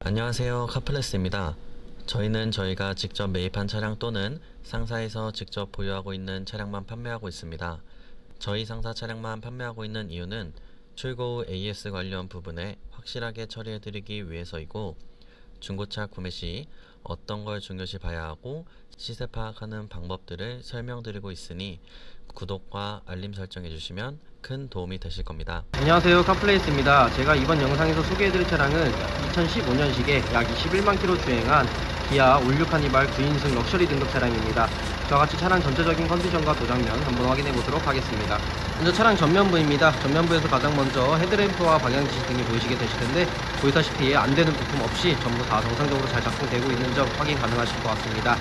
안녕하세요. 카플레스입니다. 저희는 저희가 직접 매입한 차량 또는 상사에서 직접 보유하고 있는 차량만 판매하고 있습니다. 저희 상사 차량만 판매하고 있는 이유는 출고 후 AS 관련 부분에 확실하게 처리해드리기 위해서이고 중고차 구매 시 어떤 걸 중요시 봐야 하고 시세 파악하는 방법들을 설명드리고 있으니 구독과 알림 설정해 주시면 큰 도움이 되실 겁니다. 안녕하세요. 카플레이스입니다. 제가 이번 영상에서 소개해드릴 차량은 2015년식에 약 21만 킬로 주행한 기아 올류 카니발 9인승 럭셔리 등급 차량입니다. 저와 같이 차량 전체적인 컨디션과 도장면 한번 확인해 보도록 하겠습니다. 먼저 차량 전면부입니다. 전면부에서 가장 먼저 헤드램프와 방향지시 등이 보이시게 되실 텐데 보이다시피 안 되는 부품 없이 전부 다 정상적으로 잘 작동되고 있는 점 확인 가능하실 것 같습니다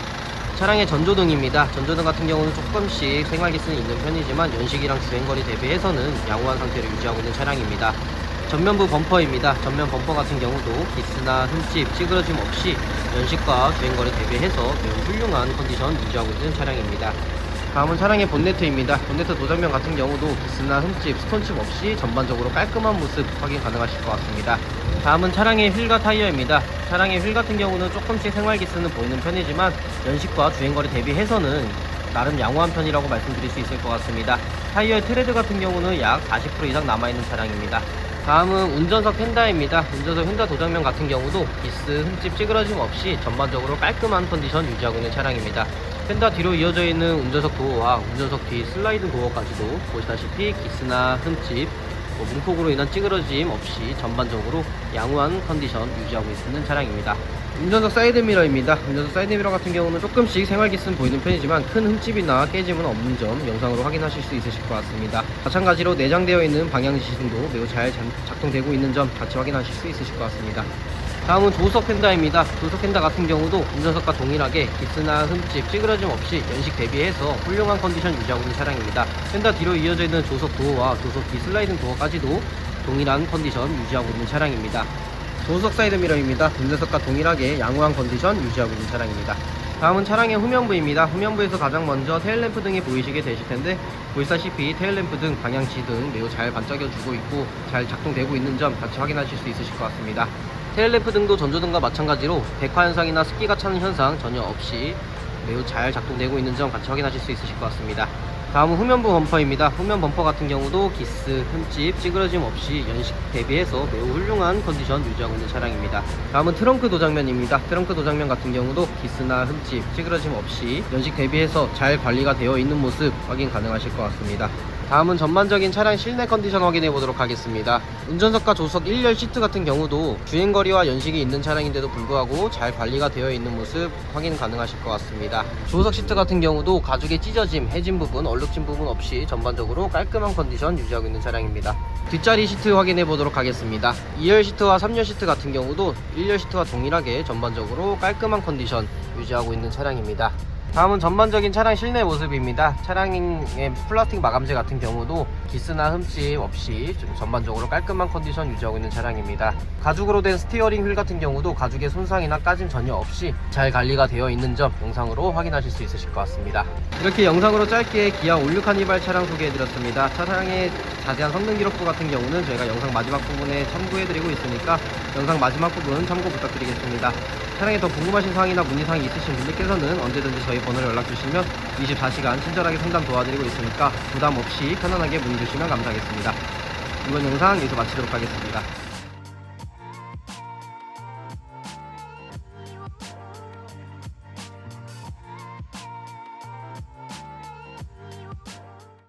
차량의 전조등입니다. 전조등 같은 경우는 조금씩 생활기스는 있는 편이지만 연식이랑 주행거리 대비해서는 양호한 상태를 유지하고 있는 차량입니다. 전면부 범퍼입니다. 전면 범퍼 같은 경우도 기스나 흠집, 찌그러짐 없이 연식과 주행거리 대비해서 매우 훌륭한 컨디션 유지하고 있는 차량입니다. 다음은 차량의 본네트입니다. 본네트 도장면 같은 경우도 기스나 흠집, 스톤칩 없이 전반적으로 깔끔한 모습 확인 가능하실 것 같습니다. 다음은 차량의 휠과 타이어입니다. 차량의 휠 같은 경우는 조금씩 생활기스는 보이는 편이지만 연식과 주행거리 대비해서는 나름 양호한 편이라고 말씀드릴 수 있을 것 같습니다. 타이어의 트레드 같은 경우는 약 40% 이상 남아있는 차량입니다. 다음은 운전석 펜다입니다. 운전석 펜다 도장면 같은 경우도 기스, 흠집, 찌그러짐 없이 전반적으로 깔끔한 컨디션 유지하고 있는 차량입니다. 펜다 뒤로 이어져 있는 운전석 도어와 운전석 뒤 슬라이드 도어까지도 보시다시피 기스나 흠집, 뭐 문콕으로 인한 찌그러짐 없이 전반적으로 양호한 컨디션 유지하고 있는 차량입니다. 운전석 사이드 미러입니다. 운전석 사이드 미러 같은 경우는 조금씩 생활기스는 보이는 편이지만 큰 흠집이나 깨짐은 없는 점 영상으로 확인하실 수 있으실 것 같습니다. 마찬가지로 내장되어 있는 방향지시등도 매우 잘 작- 작동되고 있는 점 같이 확인하실 수 있으실 것 같습니다. 다음은 조수석 펜다입니다. 조수석 펜다 같은 경우도 운전석과 동일하게 기스나 흠집, 찌그러짐 없이 연식 대비해서 훌륭한 컨디션 유지하고 있는 차량입니다. 펜다 뒤로 이어져 있는 조석 도어와 조석 뒤 슬라이딩 도어까지도 동일한 컨디션 유지하고 있는 차량입니다. 조수석 사이드 미러입니다. 운전석과 동일하게 양호한 컨디션 유지하고 있는 차량입니다. 다음은 차량의 후면부입니다. 후면부에서 가장 먼저 테일램프 등이 보이시게 되실 텐데 보시다시피 테일램프 등 방향지 등 매우 잘 반짝여주고 있고 잘 작동되고 있는 점 같이 확인하실 수 있으실 것 같습니다. 테일램프 등도 전조등과 마찬가지로 백화 현상이나 습기가 차는 현상 전혀 없이 매우 잘 작동되고 있는 점 같이 확인하실 수 있으실 것 같습니다. 다음은 후면부 범퍼입니다. 후면 범퍼 같은 경우도 기스, 흠집, 찌그러짐 없이 연식 대비해서 매우 훌륭한 컨디션 유지하고 있는 차량입니다. 다음은 트렁크 도장면입니다. 트렁크 도장면 같은 경우도 기스나 흠집, 찌그러짐 없이 연식 대비해서 잘 관리가 되어 있는 모습 확인 가능하실 것 같습니다. 다음은 전반적인 차량 실내 컨디션 확인해 보도록 하겠습니다. 운전석과 조수석 1열 시트 같은 경우도 주행거리와 연식이 있는 차량인데도 불구하고 잘 관리가 되어 있는 모습 확인 가능하실 것 같습니다. 조수석 시트 같은 경우도 가죽의 찢어짐, 해진 부분, 얼룩진 부분 없이 전반적으로 깔끔한 컨디션 유지하고 있는 차량입니다. 뒷자리 시트 확인해 보도록 하겠습니다. 2열 시트와 3열 시트 같은 경우도 1열 시트와 동일하게 전반적으로 깔끔한 컨디션 유지하고 있는 차량입니다. 다음은 전반적인 차량 실내 모습입니다. 차량의 플라스틱 마감재 같은 경우도 기스나 흠집 없이 좀 전반적으로 깔끔한 컨디션 유지하고 있는 차량입니다. 가죽으로 된 스티어링 휠 같은 경우도 가죽의 손상이나 까짐 전혀 없이 잘 관리가 되어 있는 점 영상으로 확인하실 수 있으실 것 같습니다. 이렇게 영상으로 짧게 기아 올류 카니발 차량 소개해드렸습니다. 차량의 자세한 성능 기록부 같은 경우는 저희가 영상 마지막 부분에 첨부해드리고 있으니까 영상 마지막 부분 참고 부탁드리겠습니다. 차량에 더 궁금하신 사항이나 문의사항이 있으신 분들께서는 언제든지 저희 번호를 연락주시면 24시간 친절하게 상담 도와드리고 있으니까 부담 없이 편안하게 문의 주시면 감사하겠습니다. 이번 영상 여기서 마치도록 하겠습니다.